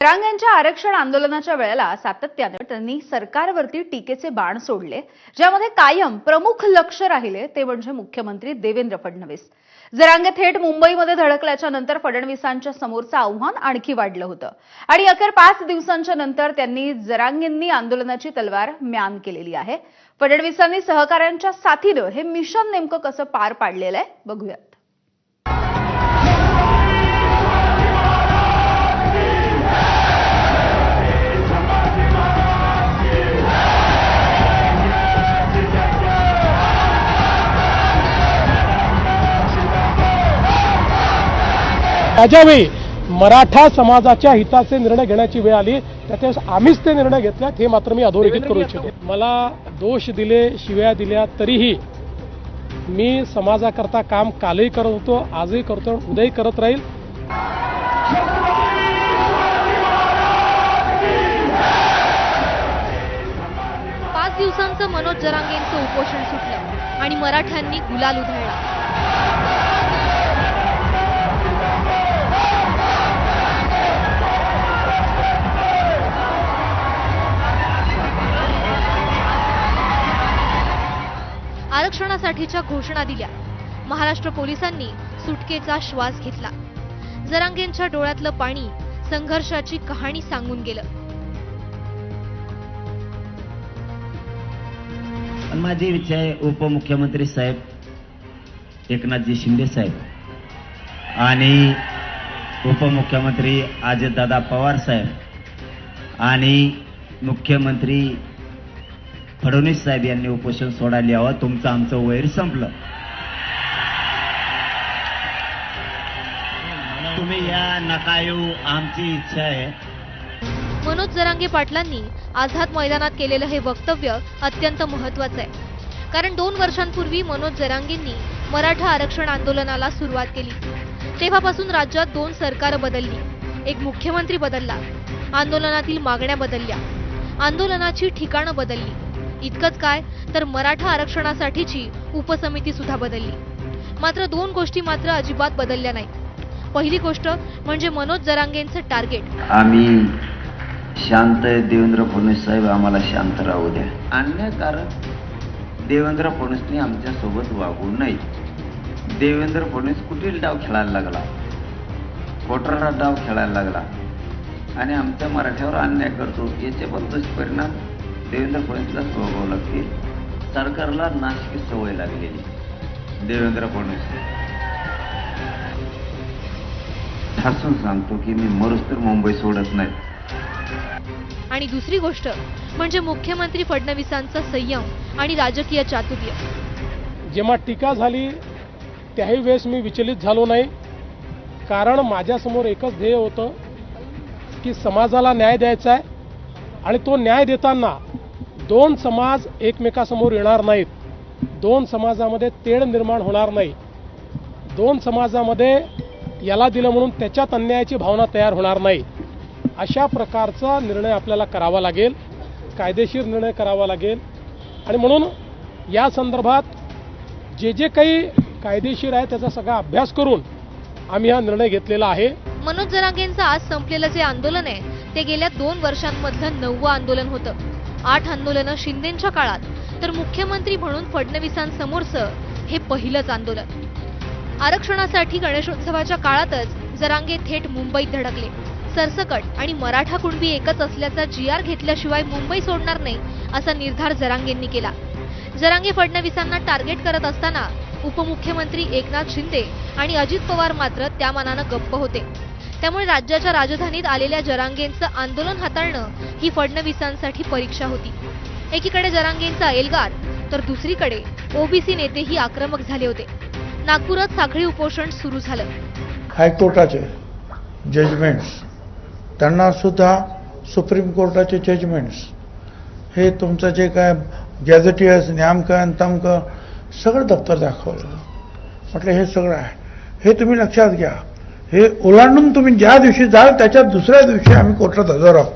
रांगांच्या आरक्षण आंदोलनाच्या वेळेला सातत्यानं त्यांनी सरकारवरती टीकेचे बाण सोडले ज्यामध्ये कायम प्रमुख लक्ष राहिले ते म्हणजे मुख्यमंत्री देवेंद्र फडणवीस. जरांगे थेट मुंबईमध्ये धडकल्याच्या नंतर फडणवीसांच्या समोरचं आव्हान आणखी वाढलं होतं. आणि अखेर पाच दिवसांच्या नंतर त्यांनी जरांगेंनी आंदोलनाची तलवार म्यान केलेली आहे. फडणवीसांनी सहकाऱ्यांच्या साथीनं हे मिशन नेमकं कसं पार पाडलेलं आहे बघूयात त्याच्यावेळी मराठा समाजाच्या हिताचे निर्णय घेण्याची वेळ आली. त्याच्यावेळेस आम्हीच ते निर्णय घेतल्यात हे मात्र मी अधोरेखित करू इच्छितो. मला दोष दिले शिव्या दिल्या तरीही मी समाजाकरता काम कालही करत होतो आजही करतो उद्याही करत राहील. पाच दिवसांचं मनोज जरांगेंचं उपोषण सुटलं आणि मराठ्यांनी गुलाल उधळला. आरक्षणासाठीच्या घोषणा दिल्या. महाराष्ट्र पोलिसांनी सुटकेचा श्वास घेतला. जरांगेंच्या डोळ्यातलं पाणी संघर्षाची कहाणी सांगून गेलं. माझी इच्छा आहे उपमुख्यमंत्री साहेब एकनाथजी शिंदे साहेब आणि उपमुख्यमंत्री अजितदादा पवार साहेब आणि मुख्यमंत्री फडणवीस साहेब यांनी उपोषण सोडायला यावं तुमचं आमचं वैर संपलं. तुम्ही या नका येऊ आमची इच्छा आहे. मनोज जरांगे पाटलांनी आझाद मैदानात केलेलं हे वक्तव्य अत्यंत महत्वाचं आहे. कारण दोन वर्षांपूर्वी मनोज जरांगेंनी मराठा आरक्षण आंदोलनाला सुरुवात केली. तेव्हापासून राज्यात दोन सरकार बदलली. एक मुख्यमंत्री बदलला. आंदोलनातील मागण्या बदलल्या. आंदोलनाची ठिकाणं बदलली. इतकंच काय तर मराठा आरक्षणासाठीची उपसमिती सुद्धा बदलली. मात्र दोन गोष्टी मात्र अजिबात बदलल्या नाहीत. पहिली गोष्ट म्हणजे मनोज जरांगेंचं टार्गेट. आम्ही शांत आहे देवेंद्र फडणवीस साहेब आम्हाला शांत राहू द्या. अन्य कारण देवेंद्र फडणवीसने आमच्यासोबत वागू नये. देवेंद्र फडणवीस कुठील डाव खेळायला लागला? कोटरा डाव खेळायला लागला? आणि आमच्या मराठ्यावर अन्याय करतो याचे पण दुष्परिणाम देवेंद्र फडणवीसला भोगावं लागतील सरकारला नाशिकी सवय लागलेली. देवेंद्र फडणवीस. ठासून सांगतो की मी मरुस तर मुंबई सोडत नाही. आणि दुसरी गोष्ट म्हणजे मुख्यमंत्री फडणवीसांचा संयम आणि राजकीय चातुर्य. जेव्हा टीका झाली त्याही वेळेस मी विचलित झालो नाही. कारण माझ्यासमोर एकच ध्येय होतं की समाजाला न्याय द्यायचा आहे. आणि तो न्याय देताना दोन समाज एकमेकासमोर येणार नाहीत. दोन समाजामध्ये तेढ निर्माण होणार नाही. दोन समाजामध्ये याला दिलं म्हणून त्याच्यात अन्यायाची भावना तयार होणार नाही. अशा प्रकारचा निर्णय आपल्याला करावा लागेल. कायदेशीर निर्णय करावा लागेल. आणि म्हणून या संदर्भात जे जे काही कायदेशीर आहे त्याचा सगळा अभ्यास करून आम्ही हा निर्णय घेतलेला आहे. मनोज जरांगेंचं आज संपलेलं जे आंदोलन आहे ते गेल्या दोन वर्षांमधलं नववं आंदोलन होतं. आठ आंदोलनं शिंदेच्या काळात तर मुख्यमंत्री म्हणून फडणवीसांसमोरचं हे पहिलंच आंदोलन. आरक्षणासाठी गणेशोत्सवाच्या काळातच जरांगे थेट मुंबईत धडकले. सरसकट आणि मराठा कुणबी एकच असल्याचा जी आर घेतल्याशिवाय मुंबई सोडणार नाही असा निर्धार जरांगेंनी केला. जरांगे फडणवीसांना टार्गेट करत असताना उपमुख्यमंत्री एकनाथ शिंदे आणि अजित पवार मात्र त्या मानानं गप्प होते. त्यामुळे राज्याच्या राजधानीत आलेल्या जरांगेंचं आंदोलन हाताळणं ही फडणवीसांसाठी परीक्षा होती. एकीकडे जरांगेंचा एल्गार तर दुसरीकडे ओबीसी नेतेही आक्रमक झाले होते. नागपुरात साखळी उपोषण सुरू झालं. हायकोर्टाचे जजमेंट्स त्यांना सुद्धा सुप्रीम कोर्टाचे जजमेंट्स हे तुमचं जे काय गॅझेटियर्स न्यामकन तमकं सगळं दप्तर दाखवलं. म्हटलं हे सगळं आहे. हे तुम्ही लक्षात घ्या. हे ओलांडून तुम्ही ज्या दिवशी जाल त्याच्या दुसऱ्या दिवशी आम्ही कोर्टात हजर आहोत.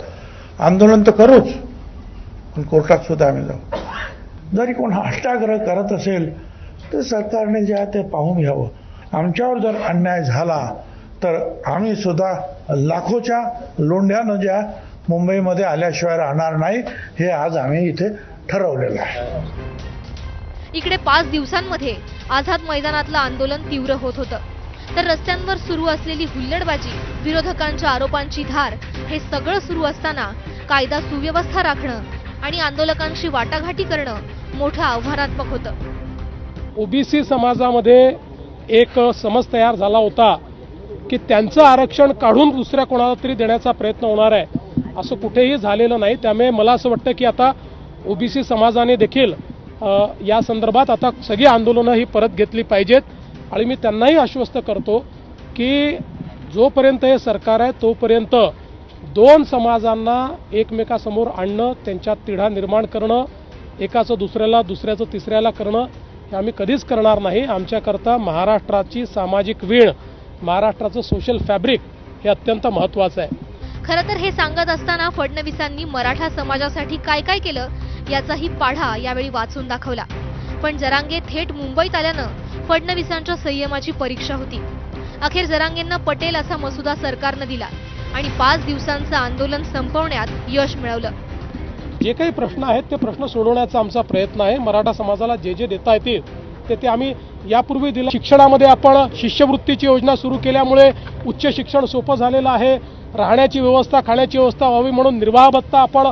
आंदोलन तर करूच पण कोर्टात सुद्धा आम्ही जाऊ. जरी कोण अष्टाग्रह करत असेल तर सरकारने जे आहे ते पाहून घ्यावं. आमच्यावर जर अन्याय झाला तर आम्ही सुद्धा लाखोच्या लोंढ्यानं ज्या मुंबईमध्ये आल्याशिवाय राहणार नाही हे आज आम्ही इथे ठरवलेलं आहे. इकडे पाच दिवसांमध्ये आझाद मैदानातलं आंदोलन तीव्र होत होतं. तर रस्त्यांवर सुरू असलेली हुल्लडबाजी विरोधकांच्या आरोपांची धार हे सगळं सुरू असताना कायदा सुव्यवस्था राखणं आणि आंदोलकांशी वाटाघाटी करणं मोठं आव्हानात्मक होतं. ओबीसी समाजामध्ये एक समज तयार झाला होता की त्यांचं आरक्षण काढून दुसऱ्या कोणाला तरी देण्याचा प्रयत्न होणार आहे असं कुठेही झालेलं नाही. त्यामुळे मला असं वाटतं की आता ओबीसी समाजाने देखील या संदर्भात आता सगळी आंदोलनं ही परत घेतली पाहिजेत. आणि मी त्यांनाही आश्वस्त करतो की जोपर्यंत हे सरकार आहे तोपर्यंत दोन समाजांना एकमेकासमोर आणणं त्यांच्यात तिढा निर्माण करणं एकाचं दुसऱ्याला दुसऱ्याचं तिसऱ्याला करणं हे आम्ही कधीच करणार नाही. आमच्याकरता महाराष्ट्राची सामाजिक वीण महाराष्ट्राचं सोशल फॅब्रिक हे अत्यंत महत्त्वाचं आहे. खरं तर हे सांगत असताना फडणवीसांनी मराठा समाजासाठी काय काय केलं? याचाही पाढा यावेळी वाचून दाखवला. पण जरांगे थेट मुंबईत आल्यानं फडणवीसांच्या संयमाची परीक्षा होती. अखेर जरांगेंना पटेल असा मसुदा सरकारनं दिला आणि पाच दिवसांचं आंदोलन संपवण्यात यश मिळवलं. जे काही प्रश्न आहेत ते प्रश्न सोडवण्याचा आमचा प्रयत्न आहे. मराठा समाजाला जे जे देता येतील ते ते आम्ही यापूर्वी दिलं. शिक्षणामध्ये आपण शिष्यवृत्तीची योजना सुरू केल्यामुळे उच्च शिक्षण सोपं झालेलं आहे. राहण्याची व्यवस्था खाण्याची व्यवस्था व्हावी म्हणून निर्वाह भत्ता आपण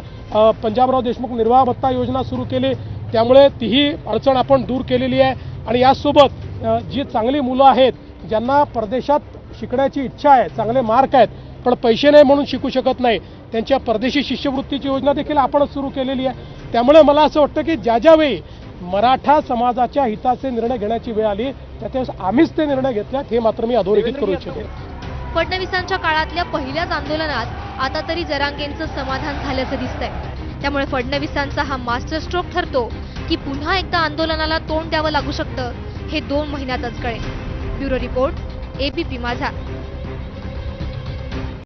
पंजाबराव देशमुख निर्वाह भत्ता योजना सुरू केली. त्यामुळे तीही अडचण आपण दूर केलेली आहे. आणि यासोबत जी चांगली मुलं आहेत ज्यांना परदेशात शिकण्याची इच्छा आहे चांगले मार्क आहेत पण पैसे नाही म्हणून शिकू शकत नाही त्यांच्या परदेशी शिष्यवृत्तीची योजना देखील आपणच सुरू केलेली आहे. त्यामुळे मला असं वाटतं की ज्या ज्यावेळी मराठा समाजाच्या हिताचे निर्णय घेण्याची वेळ आली त्या त्यावेळेस आम्हीच ते निर्णय घेतल्यात हे मात्र मी अधोरेखित करू इच्छितो. फडणवीसांच्या काळातल्या पहिल्याच आंदोलनात आता तरी जरांगेंचं समाधान झाल्याचं दिसतंय. त्यामुळे फडणवीसांचा हा मास्टर स्ट्रोक ठरतो की पुन्हा एकदा आंदोलनाला तोंड द्यावं लागू शकतं हे दोन महिन्यातच कळेल. ब्युरो रिपोर्ट एबीपी माझा.